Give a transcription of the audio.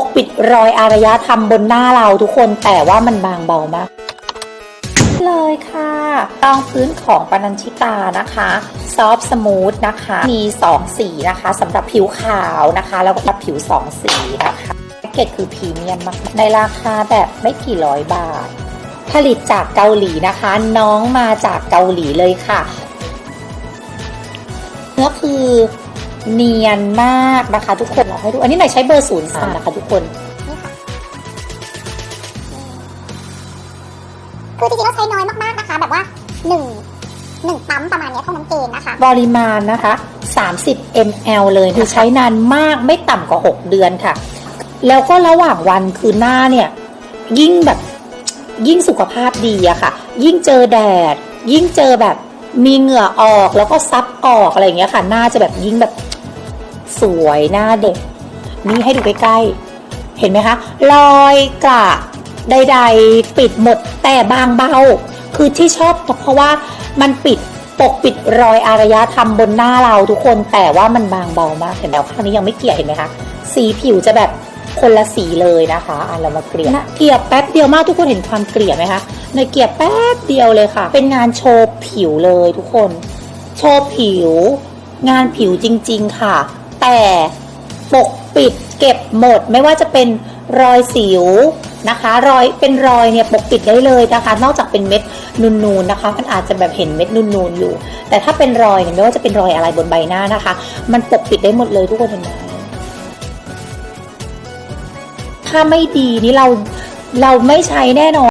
กปิดรอยอารยธรรมบนหน้าเราทุกคนแต่ว่ามันบางเบามากเลยค่ะรองพื้นของปนัญชิตานะคะซอฟสมูทนะคะ มี 2 สีนะคะสำหรับผิวขาวนะคะ แล้วก็ผิว 2 สีนะคะแพ็กเกจคือพรีเมียมมากในราคาแบบไม่กี่ร้อยบาท ผลิตจากเกาหลีนะคะ น้องมาจากเกาหลีเลยค่ะเนื้อคือ เนียนมากนะคะทุกคนเราให้ดูอันนี้หน่อยใช้เบอร์ศูนย์สามนะคะทุกคนคือจริงๆแล้วใช้น้อยมากๆนะคะ แบบว่าหนึ่งหนึ่งปั๊มประมาณเนี้ยเท่านั้นเองนะคะปริมาณนะคะ 30 ml เลยคือใช้นานมากไม่ต่ำกว่า 6 เดือนค่ะ แล้วก็ระหว่างวันคือหน้าเนี่ย ยิ่งแบบยิ่งสุขภาพดีอะค่ะ ยิ่งเจอแดด ยิ่งเจอแบบมีเหงื่อออกแล้วก็ซับออกอะไรอย่างเงี้ยค่ะ หน้าจะแบบยิ่งแบบ สวยหน้าเด็ก นี่ให้ดูใกล้ๆ เห็นไหมคะรอยกระใดๆปิดหมดแต่บางเบา คือที่ชอบเพราะว่ามันปิดปกปิดรอยอารยธรรมบนหน้าเราทุกคนแต่ว่ามันบางเบามากเห็นไหมคราวนี้ยังไม่เกลี่ยเห็นไหมคะสีผิวจะแบบคนละสีเลยนะคะอะเรามาเกลี่ยนะเกลี่ยแป๊บเดียวมากทุกคนเห็นความเกลี่ยไหมคะในเกลี่ยแป๊บเดียวเลยค่ะ เป็นงานโชว์ผิวเลยทุกคน โชว์ผิว งานผิวจริง ๆ ค่ะ แต่ปกปิดเก็บหมดไม่ว่าจะเป็นรอยสิวนะคะ รอยเป็นรอยเนี่ยปกปิดได้เลยนะคะ นอกจากเป็นเม็ดนูนๆนะคะ มันอาจจะแบบเห็นเม็ดนูนๆอยู่ แต่ถ้าเป็นรอยเนี่ยไม่ว่าจะเป็นรอยอะไรบนใบหน้านะคะ มันปกปิดได้หมดเลยทุกคนเห็นไหมถ้าไม่ดีนี่เราเราไม่ใช้แน่นอน